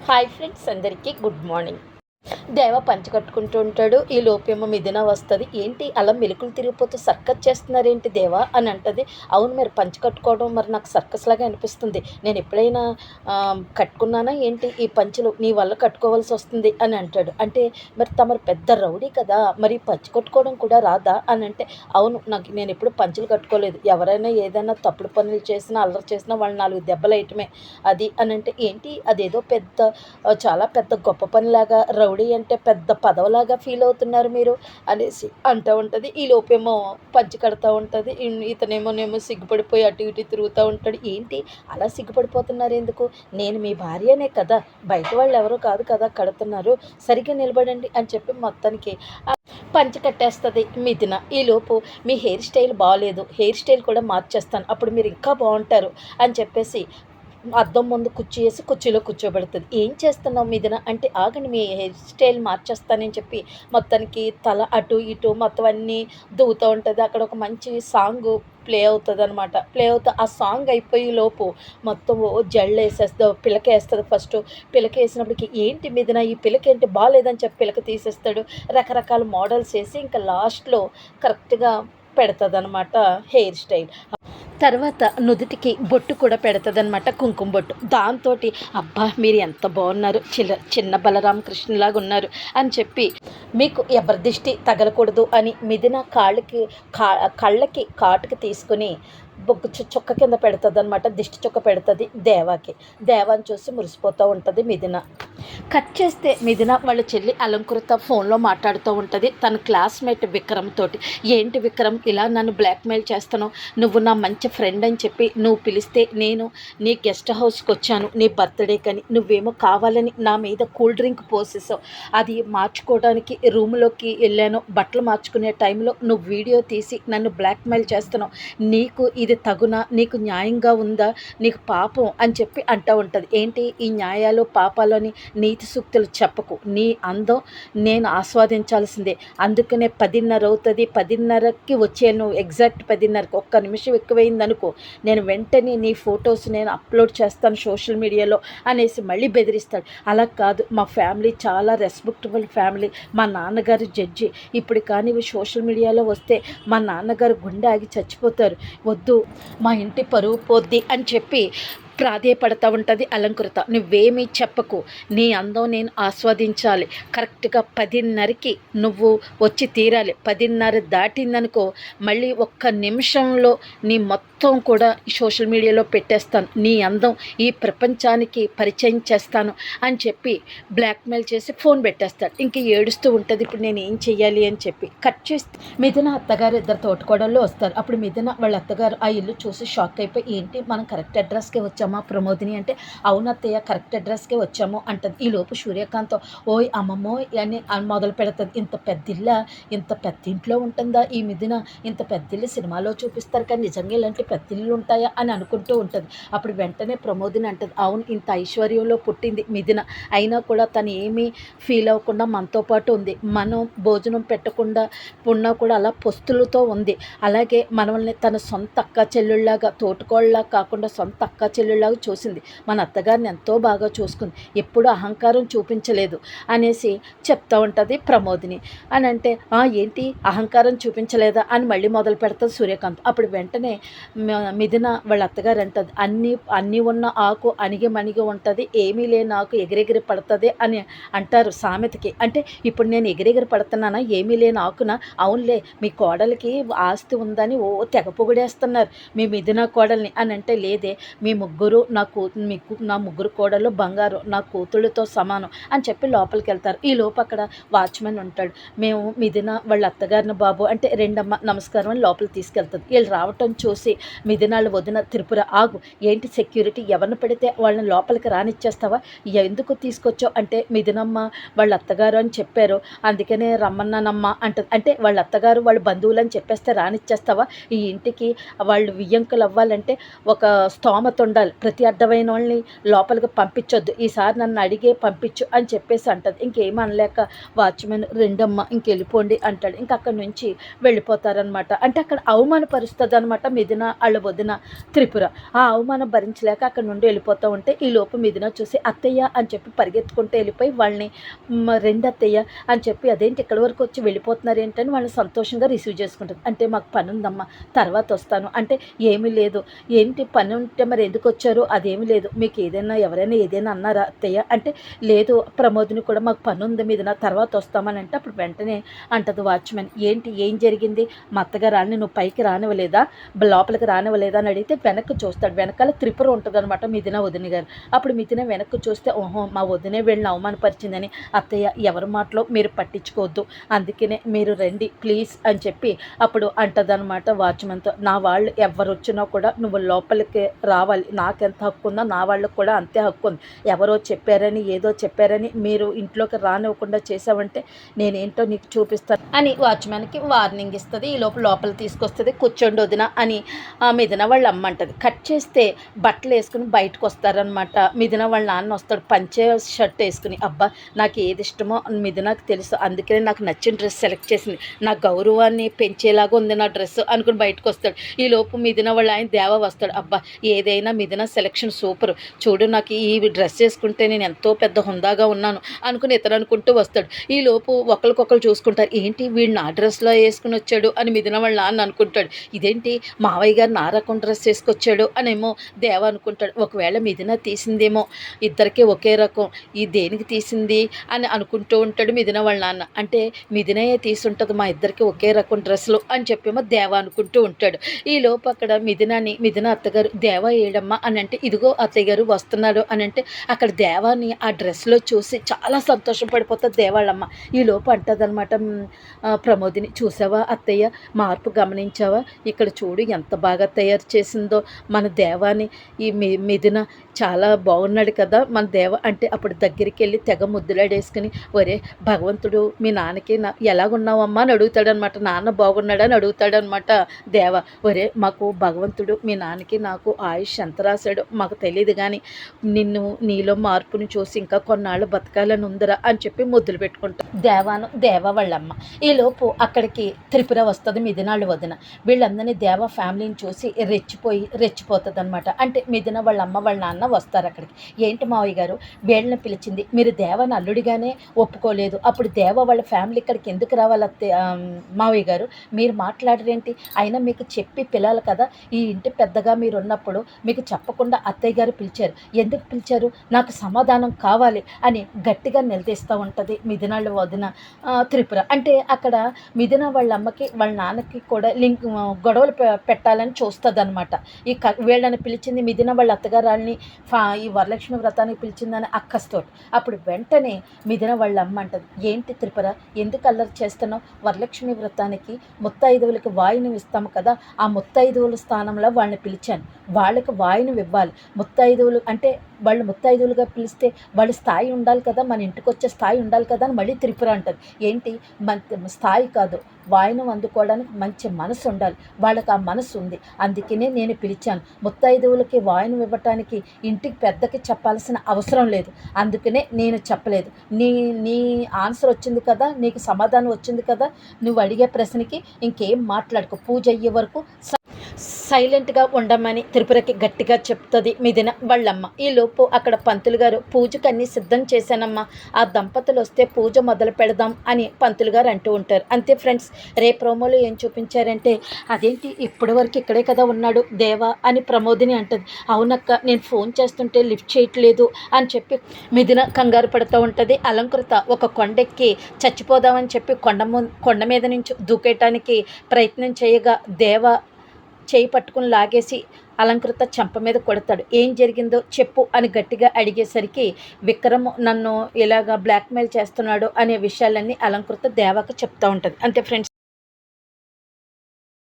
Hi friends అందరికీ good morning Deva పంచ కట్టుకుంటూ ఉంటాడు. ఈ లోపేమో మిథున వస్తుంది. ఏంటి? అలా మెలుకులు తిరిగిపోతూ సర్కస్ చేస్తున్నారేంటి దేవా? అని అంటది. అవును మీరు పంచ కట్టుకోవడం మరి నాకు సర్కస్ లాగా అనిపిస్తుంది. నేను ఎప్పుడైనా కట్టుకున్నానా ఏంటి? ఈ పంచులు నీ వల్ల కట్టుకోవాల్సి వస్తుంది అని అంటాడు. అంటే మరి తమరు పెద్ద రౌడీ కదా మరి పంచ కట్టుకోవడం కూడా రాదా అని అంటే అవును నాకు నేను ఎప్పుడు పంచులు కట్టుకోలేదు. ఎవరైనా ఏదైనా తప్పుడు పనులు చేసినా అల్లరి చేసినా వాళ్ళు నాలుగు దెబ్బలు వేయటమే. అది అని అంటే ఏంటి? అదేదో పెద్ద చాలా పెద్ద గొప్ప పనిలాగా రౌడీ అంటే పెద్ద పదవలాగా ఫీల్ అవుతున్నారు మీరు అనేసి అంటూ ఉంటుంది. ఈ లోపేమో పంచి కడతా ఉంటుంది. ఇతనేమోనేమో సిగ్గుపడిపోయి అటు ఇటు తిరుగుతూ ఉంటాడు. ఏంటి? అలా సిగ్గుపడిపోతున్నారు ఎందుకు? నేను మీ భార్యనే కదా. బయట వాళ్ళు ఎవరో కాదు కదా కడుతున్నారు. సరిగ్గా నిలబడండి అని చెప్పి మొత్తానికి పంచి కట్టేస్తుంది మిథున. ఈలోపు మీ హెయిర్ స్టైల్ బాగాలేదు హెయిర్ స్టైల్ కూడా మార్చేస్తాను. అప్పుడు మీరు ఇంకా బాగుంటారు అని చెప్పేసి అద్దం ముందు కుర్చీ వేసి కుర్చీలో కూర్చోబెడుతుంది. ఏం చేస్తున్నావు మీదన అంటే ఆగండి మీ హెయిర్ స్టైల్ మార్చేస్తానని చెప్పి మొత్తానికి తల అటు ఇటు మొత్తం అన్నీ దువ్వుతూ ఉంటుంది. అక్కడ ఒక మంచి సాంగ్ ప్లే అవుతుంది అనమాట ప్లే అవుతా ఆ సాంగ్ అయిపోయే లోపు మొత్తం జల్లు జళ్ళు వేసేస్తుంది పిలక వేస్తుంది ఫస్ట్. పిలక వేసినప్పటికి ఏంటి మీదన ఈ పిలక ఏంటి బాగాలేదని చెప్పి పిలక తీసేస్తాడు. రకరకాల మోడల్స్ వేసి ఇంకా లాస్ట్లో కరెక్ట్గా పెడతాదనమాట హెయిర్ స్టైల్. తర్వాత నుదుటికి బొట్టు కూడా పెడతదనమాట కుంకుమ బొట్టు. దాంతో అబ్బా మీరు ఎంత బాగున్నారు చిన్న చిన్న బలరామకృష్ణలాగా ఉన్నారు అని చెప్పి మీకు ఎవరి దిష్టి తగలకూడదు అని మిదిన కాళ్ళకి కా కళ్ళకి కాటుకి తీసుకుని బొగ్గు చు- చుక్క కింద పెడుతుంది అనమాట దిష్టి చుక్క పెడుతుంది దేవాకి. దేవాని చూసి మురిసిపోతూ ఉంటుంది మిదిన కట్ చేస్తే మిదిన వాళ్ళ చెల్లి అలంకృత ఫోన్లో మాట్లాడుతూ ఉంటుంది. తన క్లాస్మేట్ విక్రమ్ తోటి. ఏంటి విక్రమ్ ఇలా నన్ను బ్లాక్మెయిల్ చేస్తాను నువ్వు నా మంచి ఫ్రెండ్ అని చెప్పి నువ్వు పిలిస్తే నేను నీ గెస్ట్ హౌస్కి వచ్చాను. నీ బర్త్డే కానీ నువ్వేమో కావాలని నా మీద కూల్ డ్రింక్ పోసేసావు. అది మార్చుకోవడానికి రూమ్లోకి వెళ్ళాను. బట్టలు మార్చుకునే టైంలో నువ్వు వీడియో తీసి నన్ను బ్లాక్మెయిల్ చేస్తున్నావు. నీకు ఇది తగునా? నీకు న్యాయంగా ఉందా? నీకు పాపం? అని చెప్పి అంటూ ఉంటుంది. ఏంటి ఈ న్యాయాలు పాపాలని నీతి సూక్తులు చెప్పకు. నీ అందం నేను ఆస్వాదించాల్సిందే. అందుకనే పదిన్నర అవుతుంది. పదిన్నరకి వచ్చాను. ఎగ్జాక్ట్ పదిన్నరకు. ఒక్క నిమిషం ఎక్కువైంది అనుకో నేను వెంటనే నీ ఫొటోస్ నేను అప్లోడ్ చేస్తాను సోషల్ మీడియాలో అనేసి మళ్ళీ బెదిరిస్తాడు. అలా కాదు. మా ఫ్యామిలీ చాలా రెస్పెక్టబుల్ ఫ్యామిలీ. మా నాన్నగారు జడ్జి. ఇప్పుడు కానీ సోషల్ మీడియాలో వస్తే మా నాన్నగారు గుండె ఆగి చచ్చిపోతారు. వద్దు. మా ఇంటి పరువు పోద్ది అని చెప్పి ప్రాధేయపడతా ఉంటుంది అలంకృత. నువ్వేమీ చెప్పకు నీ అందం నేను ఆస్వాదించాలి. కరెక్ట్గా పదిన్నరకి నువ్వు వచ్చి తీరాలి. పదిన్నర దాటిందనుకో మళ్ళీ ఒక్క నిమిషంలో నీ మొత్తం కూడా సోషల్ మీడియాలో పెట్టేస్తాను. నీ అందం ఈ ప్రపంచానికి పరిచయం చేస్తాను అని చెప్పి బ్లాక్మెయిల్ చేసి ఫోన్ పెట్టేస్తాడు. ఇంక ఏడుస్తూ ఉంటుంది ఇప్పుడు నేను ఏం చెయ్యాలి అని చెప్పి. కట్ చేస్తే మిథున అత్తగారు ఇద్దరు తోటకోడళ్ళు వస్తారు. అప్పుడు మిథున వాళ్ళ అత్తగారు ఆ ఇల్లు చూసి షాక్ అయిపోయి ఏంటి? మనం కరెక్ట్ అడ్రస్కే వచ్చాం ప్రమోదిని అంటే అవునత్తయ్య కరెక్ట్ అడ్రస్కే వచ్చాము అంటది. ఈ లోపు సూర్యకాంత్ ఓయ్ అమ్మమ్మో అని మొదలు పెడతది. ఇంత పెద్ద ఇల్లా ఇంత పెద్ద ఇంట్లో ఉంటుందా ఈ మిదిన ఇంత పెద్ద ఇల్లు సినిమాలో చూపిస్తారు కానీ నిజంగా ఇలాంటి పెద్ద ఉంటాయా? అని అనుకుంటూ ఉంటుంది. అప్పుడు వెంటనే ప్రమోదిని అంటది అవును ఇంత ఐశ్వర్యంలో పుట్టింది మిదిన అయినా కూడా తను ఏమీ ఫీల్ అవ్వకుండా మనతో పాటు ఉంది. మనం భోజనం పెట్టకుండా ఉన్నా కూడా అలా పొస్తులతో ఉంది. అలాగే మనల్ని తన సొంత అక్క చెల్లుళ్ళగా తోటుకోళ్ళ కాకుండా సొంత అక్క చెల్లెళ్ళలాగా చూసింది. మన అత్తగారిని ఎంతో బాగా చూసుకుంది. ఎప్పుడు అహంకారం చూపించలేదు అనేసి చెప్తా ఉంటుంది ప్రమోదిని. అని అంటే ఏంటి? అహంకారం చూపించలేదా? అని మళ్ళీ మొదలు పెడుతుంది సూర్యకాంత్. అప్పుడు వెంటనే మ- మిథున వాళ్ళ అత్తగారు అంటది అన్నీ అన్నీ ఉన్న ఆకు అణిగి మణిగి ఉంటుంది ఏమీ లేని ఆకు ఎగిరెగిరి పడుతుంది అని అంటారు సామెతకి. అంటే ఇప్పుడు నేను ఎగిరెగిరి పడుతున్నానా ఏమీ లేని ఆకున? అవునులే మీ కోడలికి ఆస్తి ఉందని ఓ తెగ పొగిడేస్తున్నారు మీ మిథున కోడల్ని అని అంటే లేదే మీ ముగ్గురు నా కూ మీకు నా ముగ్గురు కోడలు బంగారు నా కూతుళ్ళతో సమానం అని చెప్పి లోపలికి వెళ్తారు ఈ లోపు అక్కడ వాచ్మెన్ ఉంటాడు. మేము మిథున వాళ్ళ అత్తగారిని బాబు అంటే రెండమ్మ నమస్కారం అని లోపలికి తీసుకెళ్తుంది వీళ్ళు రావటం చూసి మిథునాళ్ళు వదిన త్రిపుర ఆగు ఏంటి సెక్యూరిటీ? ఎవరిని పెడితే వాళ్ళని లోపలికి రానిచ్చేస్తావా? ఎందుకు తీసుకొచ్చావు? అంటే మిథునమ్మ వాళ్ళ అత్తగారు అని చెప్పారు. అందుకనే రమ్మన్నానమ్మ అంటది. అంటే వాళ్ళ అత్తగారు వాళ్ళ బంధువులు అని చెప్పేస్తే రానిచ్చేస్తావా? ఈ ఇంటికి వాళ్ళు వియ్యంకులు అవ్వాలంటే ఒక స్తోమత ఉండాలి ఉండాలి ప్రతి అర్థమైన వాళ్ళని లోపలికి పంపించొద్దు. ఈసారి నన్ను అడిగే పంపించు అని చెప్పేసి అంటది. ఇంకేం అనలేక వాచ్మెన్ రెండమ్మ ఇంకెళ్ళిపోండి అంటాడు. ఇంక అక్కడి నుంచి వెళ్ళిపోతారనమాట. అంటే అక్కడ అవమానపరుస్తుంది అనమాట మిథున వాళ్ళ వదిన త్రిపుర. ఆ అవమానం భరించలేక అక్కడ నుండి వెళ్ళిపోతూ ఉంటే ఈ లోపు మిథున చూసి అత్తయ్య అని చెప్పి పరిగెత్తుకుంటూ వెళ్ళిపోయి వాళ్ళని రెండు అత్తయ్య అని చెప్పి అదేంటి ఇక్కడ వరకు వచ్చి వెళ్ళిపోతున్నారు ఏంటని వాళ్ళని సంతోషంగా రిసీవ్ చేసుకుంటుంది. అంటే మాకు పని ఉందమ్మా తర్వాత వస్తాను. అంటే ఏమీ లేదు. ఏంటి పని ఉంటే మరి ఎందుకు వచ్చారు అదేమి లేదు. మీకు ఏదైనా ఎవరైనా ఏదైనా అన్నారా అత్తయ్య? అంటే లేదు ప్రమోద్ని కూడా మాకు పని ఉంది మీద నా తర్వాత వస్తామని అంటే అప్పుడు వెంటనే అంటది వాచ్మెన్. ఏంటి ఏం జరిగింది? మా అత్తగారు రాని నువ్వు పైకి రానివ్వలేదా? లోపలికి రానివ్వలేదా? అని అడిగితే వెనక్కి చూస్తాడు. వెనకాల త్రిపుర ఉంటుంది అనమాట మిథున వదిన గారు. అప్పుడు మిథున వెనక్కి చూస్తే ఓహో మా వదినే వీళ్ళని అవమానపరిచిందని. అత్తయ్య ఎవరి మాటలో మీరు పట్టించుకోవద్దు. అందుకనే మీరు రండి ప్లీజ్ అని చెప్పి అప్పుడు అంటదనమాట వాచ్మెన్తో. నా వాళ్ళు ఎవరు వచ్చినా కూడా నువ్వు లోపలికి రావాలి. నాకెంత హక్కు ఉందో నా వాళ్ళకి కూడా అంతే హక్కు ఉంది. ఎవరో చెప్పారని ఏదో చెప్పారని మీరు ఇంట్లోకి రానివ్వకుండా చేసావంటే నేనేంటో నీకు చూపిస్తాను. అని వాచ్మెన్కి వార్నింగ్ ఇస్తుంది ఈ లోపల లోపల తీసుకొస్తుంది కూర్చోండి వదిన అని ఆ మిదిన వాళ్ళ అమ్మ అంటది. కట్ చేస్తే బట్టలు వేసుకుని బయటకు వస్తారనమాట మిదిన వాళ్ళ నాన్న వస్తాడు పంచే షర్ట్ వేసుకుని. అబ్బా నాకు ఏది ఇష్టమో మిథునకు తెలుసు. అందుకనే నాకు నచ్చిన డ్రెస్ సెలెక్ట్ చేసింది. నా గౌరవాన్ని పెంచేలాగా ఉంది నా డ్రెస్ అనుకుని బయటకు వస్తాడు. ఈ లోపు మిదిన వాళ్ళ ఆయన దేవ వస్తాడు. అబ్బా ఏదైనా మిథున సెలెక్షన్ సూపర్ చూడు నాకు ఈ డ్రెస్ వేసుకుంటే నేను ఎంతో పెద్ద హుందాగా ఉన్నాను అనుకుని ఇతను అనుకుంటూ వస్తాడు. ఈ లోపు ఒకరికొకరు చూసుకుంటారు ఏంటి వీడు నా డ్రెస్లో వేసుకుని వచ్చాడు? అని మిదిన వాళ్ళ నాన్న అనుకుంటాడు. ఇదేంటి? మావయ్య గారు నా రకం డ్రెస్ వేసుకొచ్చాడు? అనేమో దేవ అనుకుంటాడు. ఒకవేళ మిదిన తీసిందేమో ఇద్దరికి ఒకే రకం ఈ దేనికి తీసింది? అని అనుకుంటూ ఉంటాడు మిదిన వాళ్ళ నాన్న. అంటే మిదినయే తీసుంటుంది మా ఇద్దరికి ఒకే రకం డ్రెస్సులు అని చెప్పేమో దేవ అనుకుంటూ ఉంటాడు. ఈ లోపు అక్కడ మిథునాని మిదిన అత్తగారు దేవ ఏడమ్మా అని అంటే ఇదిగో అత్తయ్య గారు వస్తున్నాడు అని అంటే అక్కడ దేవాని ఆ డ్రెస్లో చూసి చాలా సంతోషపడిపోతుంది దేవాళ్ళమ్మ. ఈ లోపు అంటదనమాట ప్రమోదిని చూసావా అత్తయ్య? మార్పు గమనించావా? ఇక్కడ చూడు ఎంత బాగా తయారు చేసిందో. మన దేవాని ఈ మి చాలా బాగున్నాడు కదా. మన దేవ అంటే అప్పుడు దగ్గరికి వెళ్ళి తెగ ముద్దులాడేసుకుని ఒరే భగవంతుడు మీ నాన్నకి నా ఎలాగున్నావమ్మా అని అడుగుతాడనమాట నాన్న బాగున్నాడని అడుగుతాడనమాట దేవ. ఒరే మాకు భగవంతుడు మీ నాన్నకి నాకు ఆయుష్ ఎంత రాశాడో. మాకు తెలియదు కానీ నిన్ను నీలో మార్పుని చూసి ఇంకా కొన్నాళ్ళు బతకాలని ఉందిరా అని చెప్పి ముద్దులు పెట్టుకుంటాం. దేవాను దేవ వాళ్ళమ్మ. ఈలోపు అక్కడికి త్రిపుర వస్తుంది మిథునాళ్ళు వదిన. వీళ్ళందరినీ దేవ ఫ్యామిలీని చూసి రెచ్చిపోయి రెచ్చిపోతుంది అనమాట అంటే మిథున వాళ్ళ అమ్మ వాళ్ళ నాన్న వస్తారు అక్కడికి. ఏంటి మావయ్య గారు? వీళ్ళని పిలిచింది. మీరు దేవని అల్లుడిగానే ఒప్పుకోలేదు. అప్పుడు దేవ వాళ్ళ ఫ్యామిలీ ఇక్కడికి ఎందుకు రావాలి మావయ్య గారు? మీరు మాట్లాడరేంటి? అయినా మీకు చెప్పి పిల్లలు కదా. ఈ ఇంటి పెద్దగా మీరు ఉన్నప్పుడు మీకు చెప్పకుండా అత్తయ్య గారు పిలిచారు. ఎందుకు పిలిచారు? నాకు సమాధానం కావాలి అని గట్టిగా నిలదీస్తూ ఉంటుంది మిథునాళ్ళ వదిన త్రిపుర. అంటే అక్కడ మిథున వాళ్ళ అమ్మకి వాళ్ళ నాన్నకి కూడా లింక్ గొడవలు పె- పెట్టాలని చూస్తుంది అనమాట ఈ క వీళ్ళని పిలిచింది మిథున వాళ్ళ అత్తగారాల్ని ఫా ఈ వరలక్ష్మి వ్రతానికి పిలిచిందని అక్కస్తోటి. అప్పుడు వెంటనే మిథున వాళ్ళ అమ్మ అంటది ఏంటి త్రిపుర ఎందుకు అల్లరి చేస్తున్నావు? వరలక్ష్మి వ్రతానికి ముత్తైదువులకి వాయుని ఇస్తాము కదా ఆ ముత్తైదువుల స్థానంలో వాళ్ళని పిలిచాను. వాళ్ళకి వాయుని ఇవ్వాలి. ముత్తైదువులు అంటే వాళ్ళు ముత్తైదువులుగా పిలిస్తే వాళ్ళ స్థాయి ఉండాలి కదా మన ఇంటికి వచ్చే స్థాయి ఉండాలి కదా అని మళ్ళీ త్రిపుర అంటారు. ఏంటి? మన స్థాయి కాదు వాయినం అందుకోవడానికి మంచి మనసు ఉండాలి. వాళ్ళకి ఆ మనసు ఉంది. అందుకనే నేను పిలిచాను. ముత్తైదువులకి వాయునం ఇవ్వటానికి ఇంటికి పెద్దకి చెప్పాల్సిన అవసరం లేదు. అందుకనే నేను చెప్పలేదు. నీ నీ ఆన్సర్ వచ్చింది కదా నీకు సమాధానం వచ్చింది కదా నువ్వు అడిగే ప్రశ్నకి ఇంకేం మాట్లాడుకో. పూజ అయ్యే వరకు సైలెంట్గా ఉండమని త్రిపురకి గట్టిగా చెప్తుంది మిదిన వాళ్ళమ్మ ఈ లోపు అక్కడ పంతులు గారు పూజకు అన్ని సిద్ధం చేశానమ్మా. ఆ దంపతులు వస్తే పూజ మొదలు పెడదాం అని పంతులు గారు అంటూ ఉంటారు. అంతే ఫ్రెండ్స్ రే ప్రోమోలో ఏం చూపించారంటే అదేంటి ఇప్పటి వరకు ఇక్కడే కదా ఉన్నాడు దేవా అని ప్రమోదిని అంటుంది. అవునక్క నేను ఫోన్ చేస్తుంటే లిఫ్ట్ చేయట్లేదు అని చెప్పి మిథున కంగారు పడుతూ ఉంటుంది. అలంకృత ఒక కొండెక్కి చచ్చిపోదామని చెప్పి కొండ ము- కొండ మీద నుంచి దూకేయటానికి ప్రయత్నం చేయగా దేవ చేయి పట్టుకుని లాగేసి అలంకృత చెంప మీద కొడతాడు. ఏం జరిగిందో చెప్పు అని గట్టిగా అడిగేసరికి విక్రమ్ నన్ను ఇలాగా బ్లాక్మెయిల్ చేస్తున్నాడు అనే విషయాలన్నీ అలంకృత దేవకు చెప్తూ ఉంటుంది. అంతే ఫ్రెండ్స్